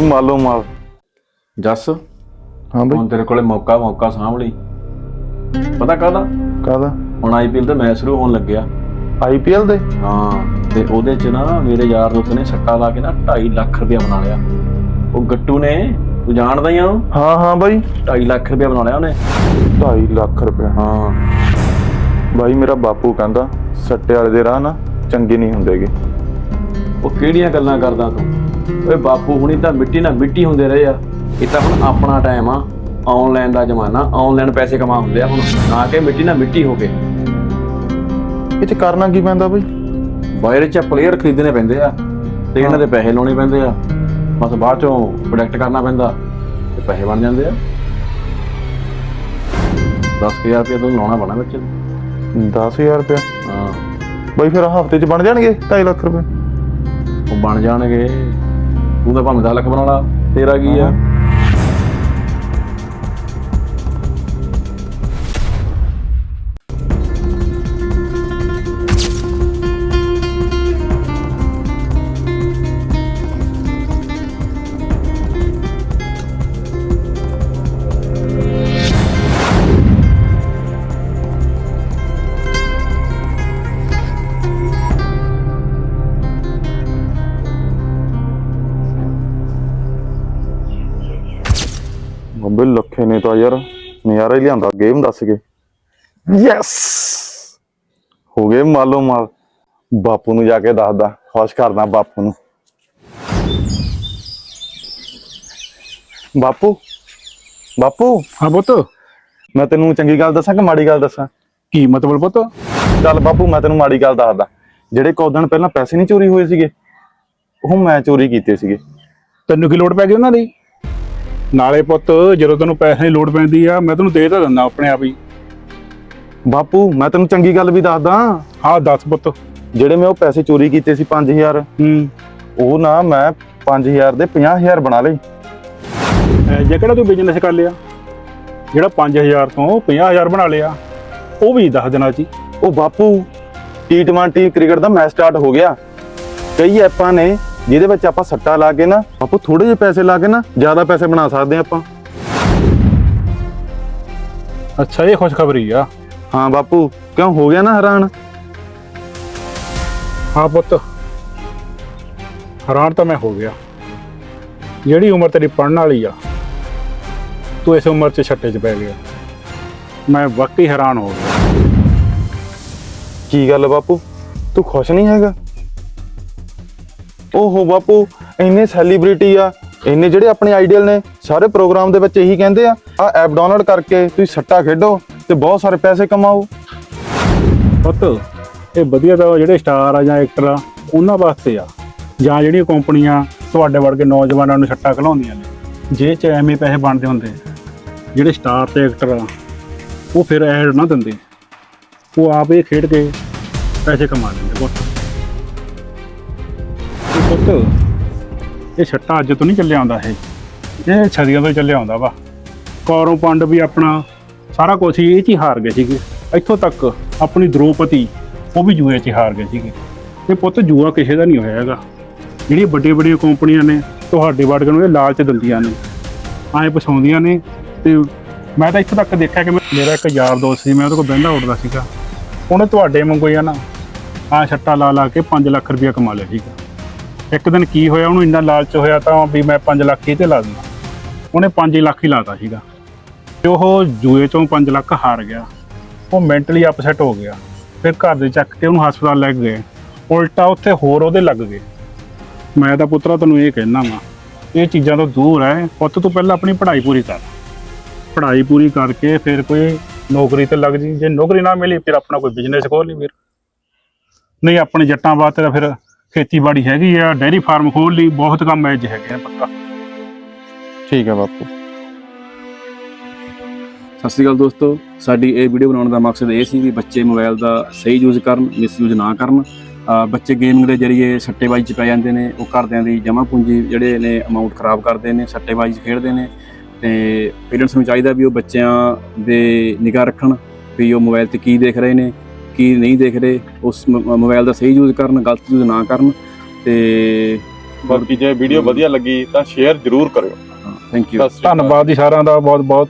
ਮਾਲੋ ਮਾਲ ਜੱਸ? ਹਾਂ ਬਈ। ਹੁਣ ਤੇਰੇ ਕੋਲੇ ਮੌਕਾ ਮੌਕਾ ਸਾਂਭ ਲਈ। ਪਤਾ ਕਾਹਦਾ? ਕਾਦਾ ਹੁਣ ਆਈਪੀਐਲ ਦਾ ਮੈਚ ਸ਼ੁਰੂ ਹੋਣ ਲੱਗਿਆ। ਆਈਪੀਐਲ ਦੇ? ਹਾਂ ਤੇ ਉਹਦੇ ਚ ਨਾ ਮੇਰੇ ਯਾਰ ਦੋਸਤ ਨੇ ਸੱਟਾ ਲਾ ਕੇ ਨਾ 2.5 ਲੱਖ ਰੁਪਇਆ ਬਣਾ ਲਿਆ। ਉਹ ਗੱਟੂ ਨੇ ਤੂੰ ਜਾਣਦਾ ਹੀ ਆ ਉਹਨੂੰ? ਹਾਂ ਹਾਂ ਬਾਈ। 2.5 ਲੱਖ ਰੁਪਇਆ ਬਣਾ ਲਿਆ ਉਹਨੇ। 2.5 ਲੱਖ ਰੁਪਏ ਹਾਂ। ਬਾਈ ਮੇਰਾ ਬਾਪੂ ਕਹਿੰਦਾ ਸੱਟੇ ਵਾਲੇ ਦੇ ਰਾਹ ਨਾ ਚੰਗੇ ਨਹੀਂ ਹੁੰਦੇਗੇ। ਉਹ ਕਿਹੜੀਆਂ ਗੱਲਾਂ ਕਰਦਾ ਤੂੰ? ਓਏ ਬਾਪੂ ਹੁਣੀ ਤਾਂ ਮਿੱਟੀ ਨਾਲ ਮਿੱਟੀ ਹੁੰਦੇ ਰਹੇ ਆ। ਇਹ ਤਾਂ ਹੁਣ ਆਪਣਾ ਟਾਈਮ ਆ। ਆਨਲਾਈਨ ਦਾ ਜ਼ਮਾਨਾ ਆਨਲਾਈਨ ਪੈਸੇ ਕਮਾ ਹੁੰਦੇ ਆ ਹੁਣ। ਨਾ ਕਿ ਮਿੱਟੀ ਨਾਲ ਮਿੱਟੀ ਹੋ ਕੇ। ਇਹ ਚ ਕਰਨਾ ਕੀ ਪੈਂਦਾ ਬਈ? ਬਾਹਰ ਚ ਪਲੇਅਰ ਖਰੀਦਣੇ ਪੈਂਦੇ ਆ ਤੇ ਇਹਨਾਂ ਦੇ ਪੈਸੇ ਲਾਉਣੇ ਪੈਂਦੇ ਆ। ਬਸ ਬਾਅਦ ਚੋਂ ਪ੍ਰੋਡਕਟ ਕਰਨਾ ਪੈਂਦਾ ਤੇ ਪੈਸੇ ਬਣ ਜਾਂਦੇ ਆ। 10000 ਰੁਪਏ ਤੋਂ ਲਾਉਣਾ ਪੈਣਾ ਵਿੱਚ। 10000 ਰੁਪਏ ਹਾਂ। ਬਾਈ ਫਿਰ ਹਫ਼ਤੇ ਚ ਬਣ ਜਾਣਗੇ 2.5 ਲੱਖ ਰੁਪਏ? ਉਹ ਬਣ ਜਾਣਗੇ। ਤੂੰ ਤਾਂ ਭਾਵੇਂ 10 ਲੱਖ ਬਣਾ ਤੇਰਾ ਕੀ ਆ? ਬੱਬੇ ਲੱਖੇ ਨੇ ਤਾਂ ਯਾਰ ਨਜ਼ਾਰਾ ਹੀ ਲਿਆਂਦਾ ਗੇਮ ਦੱਸ ਕੇ ਯੈਸ ਹੋ ਗਏ ਮਾਲੋ ਮਾਲ। ਬਾਪੂ ਨੂੰ ਜਾ ਕੇ ਦੱਸਦਾ ਖੁਸ਼ ਕਰਦਾ ਬਾਪੂ ਨੂੰ। ਬਾਪੂ ਬਾਪੂ। ਹਾਂ ਪੁੱਤ। ਮੈਂ ਤੈਨੂੰ ਚੰਗੀ ਗੱਲ ਦੱਸਾਂ ਕਿ ਮਾੜੀ ਗੱਲ ਦੱਸਾਂ? ਕੀ ਮਤਲਬ ਪੁੱਤ? ਚੱਲ ਬਾਪੂ ਮੈਂ ਤੈਨੂੰ ਮਾੜੀ ਗੱਲ ਦੱਸਦਾ। ਜਿਹੜੇ ਕੁਝ ਦਿਨ ਪਹਿਲਾਂ ਪੈਸੇ ਨਹੀਂ ਚੋਰੀ ਹੋਏ ਸੀਗੇ ਉਹ ਮੈਂ ਚੋਰੀ ਕੀਤੇ ਸੀਗੇ। ਤੈਨੂੰ ਕੀ ਲੋੜ ਪੈ ਗਈ ਉਹਨਾਂ ਦੀ? ਨਾਲੇ ਪੁੱਤ ਜਦੋਂ ਤੈਨੂੰ ਪੈਸੇ ਦੀ ਲੋੜ ਪੈਂਦੀ ਆ ਮੈਂ ਤੈਨੂੰ ਦੇ ਤਾਂ ਦਿੰਦਾ ਆਪਣੇ ਆਪ ਹੀ। ਬਾਪੂ ਮੈਂ ਤੈਨੂੰ ਚੰਗੀ ਗੱਲ ਵੀ ਦੱਸਦਾ। ਹਾਂ ਦੱਸ ਪੁੱਤ। ਜਿਹੜੇ ਮੈਂ ਉਹ ਪੈਸੇ ਚੋਰੀ ਕੀਤੇ ਸੀ 5000 ਹੂੰ। ਉਹ ਨਾ ਮੈਂ 5000 ਦੇ 50000 ਬਣਾ ਲਏ। ਇਹ ਜੇ ਕਿਹੜਾ ਤੂੰ ਬਿਜ਼ਨਸ ਕਰ ਲਿਆ? ਜਿਹੜਾ 5000 ਤੋਂ 50000 ਬਣਾ ਲਿਆ ਉਹ ਵੀ ਦੱਸ ਦੇਣਾ ਸੀ ਉਹ ਬਾਪੂ T20 ਕ੍ਰਿਕਟ ਦਾ ਮੈਚ ਸਟਾਰਟ ਹੋ ਗਿਆ। ਕਈ ਐਪਾਂ ਨੇ ਜਿਹਦੇ ਵਿੱਚ ਆਪਾਂ ਸੱਟਾ ਲਾ ਕੇ ਨਾ ਬਾਪੂ ਥੋੜੇ ਜਿਹੇ ਪੈਸੇ ਲਾ ਕੇ ਨਾ ਜ਼ਿਆਦਾ ਪੈਸੇ ਬਣਾ ਸਕਦੇ ਹਾਂ ਆਪਾਂ। ਅੱਛਾ ਇਹ ਖੁਸ਼ਖਬਰੀ ਆ। ਹਾਂ ਬਾਪੂ ਕਿਉਂ ਹੋ ਗਿਆ ਨਾ ਹੈਰਾਨ? ਹਾਂ ਪੁੱਤ ਹੈਰਾਨ ਤਾਂ ਮੈਂ ਹੋ ਗਿਆ। ਜਿਹੜੀ ਉਮਰ ਤੇਰੀ ਪੜਨ ਵਾਲੀ ਆ ਤੂੰ ਇਸ ਉਮਰ 'ਚ ਛੱਟੇ 'ਚ ਪੈ ਗਿਆ। ਮੈਂ ਵਾਕਈ ਹੈਰਾਨ ਹੋ ਗਿਆ। ਕੀ ਗੱਲ ਬਾਪੂ? ਤੂੰ ਖੁਸ਼ ਨਹੀਂ ਹੈਗਾ? ਓਹੋ ਬਾਪੂ, ਇੰਨੇ ਸੈਲੀਬ੍ਰਿਟੀ ਆ, ਇੰਨੇ ਜਿਹੜੇ ਆਪਣੇ ਆਈਡੀਅਲ ਨੇ, ਸਾਰੇ ਪ੍ਰੋਗਰਾਮ ਦੇ ਵਿੱਚ ਇਹੀ ਕਹਿੰਦੇ ਆ ਆ ਐਪ ਡਾਊਨਲੋਡ ਕਰਕੇ ਤੁਸੀਂ ਸੱਟਾ ਖੇਡੋ ਤੇ ਬਹੁਤ ਸਾਰੇ ਪੈਸੇ ਕਮਾਓ। ਪੁੱਤ, ਇਹ ਵਧੀਆ ਤਾਂ ਜਿਹੜੇ ਸਟਾਰ ਆ ਜਾਂ ਐਕਟਰ ਆ, ਉਹਨਾਂ ਵਾਸਤੇ ਆ। ਜਾਂ ਜਿਹੜੀਆਂ ਕੰਪਨੀਆਂ ਤੁਹਾਡੇ ਵਰਗੇ ਨੌਜਵਾਨਾਂ ਨੂੰ ਛੱਟਾ ਖਿਲਾਉਂਦੀਆਂ ਨੇ। ਜੇ ਚ ਐਵੇਂ ਪੈਸੇ ਬਣਦੇ ਹੁੰਦੇ, ਜਿਹੜੇ ਸਟਾਰ ਤੇ ਐਕਟਰ ਆ, ਉਹ ਫਿਰ ਐਡ ਨਾ ਦਿੰਦੇ। ਉਹ ਆਪ ਇਹ ਖੇਡ ਕੇ ਪੈਸੇ ਕਮਾ ਲੈਂਦੇ ਪੁੱਤ ਪੁੱਤ। ਇਹ ਛੱਟਾ ਅੱਜ ਤੋਂ ਨਹੀਂ ਚੱਲਿਆ ਆਉਂਦਾ ਇਹ। ਇਹ ਛੜੀਆਂ ਤੋਂ ਚੱਲਿਆ ਆਉਂਦਾ ਵਾ। ਕੌਰਵ ਪੰਡ ਵੀ ਆਪਣਾ ਸਾਰਾ ਕੁਝ ਹੀ ਇਹ ਚ ਹੀ ਹਾਰ ਗਏ ਸੀਗੇ। ਇੱਥੋਂ ਤੱਕ ਆਪਣੀ ਦ੍ਰੋਪਤੀ ਉਹ ਵੀ ਜੂਏ 'ਚ ਹੀ ਹਾਰ ਗਏ ਸੀਗੇ। ਤੇ ਪੁੱਤ ਜੂਆ ਕਿਸੇ ਦਾ ਨਹੀਂ ਹੋਇਆ ਹੈਗਾ। ਜਿਹੜੀਆਂ ਵੱਡੀਆਂ ਵੱਡੀਆਂ ਕੰਪਨੀਆਂ ਨੇ, ਤੁਹਾਡੇ ਵਰਗੇ ਨੂੰ ਇਹ ਲਾਲਚ ਦਿੰਦੀਆਂ ਨੇ। ਐਂ ਪਛਾਉਂਦੀਆਂ ਨੇ ਤੇ ਮੈਂ ਤਾਂ ਇੱਥੋਂ ਤੱਕ ਦੇਖਿਆ ਕਿ ਮੈਂ- ਮੇਰਾ ਇੱਕ ਯਾਰ ਦੋਸਤ ਸੀ, ਮੈਂ ਉਹਦੇ ਕੋਲ ਬਹਿੰਦਾ ਉੱਡਦਾ ਸੀਗਾ। ਉਹਨੇ ਤੁਹਾਡੇ ਵਾਂਗੂ ਹੀ ਆ ਨਾ ਆ ਛੱਟਾ ਲਾ ਲਾ ਕੇ 5 ਲੱਖ ਰੁਪਇਆ ਕਮਾ ਲਿਆ ਸੀਗਾ। ਇੱਕ ਦਿਨ ਕੀ ਹੋਇਆ, ਉਹਨੂੰ ਇੰਨਾ ਲਾਲਚ ਹੋਇਆ ਤਾਂ ਵੀ ਮੈਂ 5 ਲੱਖ ਇਹ ਤੇ ਲਾ ਦਿੰਦਾ ਉਹਨੇ 5 ਲੱਖ ਹੀ ਲਾਤਾ ਸੀਗਾ। ਤੇ ਉਹ ਜੂਏ ਚੋਂ 5 ਲੱਖ ਹਾਰ ਗਿਆ। ਉਹ ਮੈਂਟਲੀ ਅਪਸੈਟ ਹੋ ਗਿਆ। ਫਿਰ ਘਰ ਦੇ ਚੱਕ ਕੇ ਉਹਨੂੰ ਹਸਪਤਾਲ ਲੈ ਕੇ ਗਏ। ਉਲਟਾ ਉੱਥੇ ਹੋਰ ਉਹਦੇ ਲੱਗ ਗਏ। ਮੈਂ ਤਾਂ ਪੁੱਤਰਾ ਤੈਨੂੰ ਇਹ ਕਹਿਣਾ ਵਾ, ਇਹ ਚੀਜ਼ਾਂ ਤੋਂ ਦੂਰ ਹੈ ਪੁੱਤ ਤੂੰ ਪਹਿਲਾਂ ਆਪਣੀ ਪੜ੍ਹਾਈ ਪੂਰੀ ਕਰ। ਪੜ੍ਹਾਈ ਪੂਰੀ ਕਰਕੇ ਫਿਰ ਕੋਈ ਨੌਕਰੀ ਤੇ ਲੱਗ ਜੀ। ਜੇ ਨੌਕਰੀ ਨਾ ਮਿਲੀ, ਫਿਰ ਆਪਣਾ ਕੋਈ ਬਿਜ਼ਨਸ ਖੋਲ ਲਈ ਫਿਰ। ਨਹੀਂ, ਆਪਣੇ ਜੱਟਾਂ ਵਾਸਤੇ ਤਾਂ ਫਿਰ ਖੇਤੀਬਾੜੀ ਹੈਗੀ ਆ ਡੈਰੀ ਫਾਰਮ ਖੋਲ ਲਈ ਬਹੁਤ ਕੰਮ ਐਜ ਹੈਗੇ ਆ ਪੱਕਾ। ਠੀਕ ਹੈ ਬਾਪੂ। ਸਤਿ ਸ਼੍ਰੀ ਅਕਾਲ ਦੋਸਤੋ ਸਾਡੀ ਇਹ ਵੀਡੀਓ ਬਣਾਉਣ ਦਾ ਮਕਸਦ ਇਹ ਸੀ ਵੀ ਬੱਚੇ ਮੋਬਾਈਲ ਦਾ ਸਹੀ ਯੂਜ਼ ਕਰਨ ਮਿਸਯੂਜ਼ ਨਾ ਕਰਨ। ਬੱਚੇ ਗੇਮਿੰਗ ਦੇ ਜ਼ਰੀਏ ਸੱਟੇਬਾਜ਼ੀ 'ਚ ਪੈ ਜਾਂਦੇ ਨੇ ਉਹ ਘਰਦਿਆਂ ਦੀ ਜਮ੍ਹਾਂ ਪੂੰਜੀ ਜਿਹੜੇ ਨੇ ਅਮਾਉਂਟ ਖਰਾਬ ਕਰਦੇ ਨੇ ਸੱਟੇਬਾਜ਼ੀ 'ਚ ਖੇਡਦੇ ਨੇ। ਤੇ ਪੇਰੈਂਟਸ ਨੂੰ ਚਾਹੀਦਾ ਵੀ ਉਹ ਬੱਚਿਆਂ ਦੇ ਨਿਗਾਹ ਰੱਖਣ ਵੀ ਉਹ ਮੋਬਾਈਲ ਤੇ ਕੀ ਦੇਖ ਰਹੇ ਨੇ। ਕੀ ਨਹੀਂ ਦੇਖ ਰਹੇ ਉਸ ਮ- ਮੋਬਾਈਲ ਦਾ ਸਹੀ ਯੂਜ਼ ਕਰਨ ਗਲਤ ਯੂਜ਼ ਨਾ ਕਰਨ ਤੇ ਬਾਕੀ ਜੇ ਵੀਡੀਓ ਵਧੀਆ ਲੱਗੀ ਤਾਂ ਸ਼ੇਅਰ ਜ਼ਰੂਰ ਕਰਿਓ। Thank you. ਧੰਨਵਾਦ ਜੀ ਸਾਰਿਆਂ ਦਾ ਬਹੁਤ ਬਹੁਤ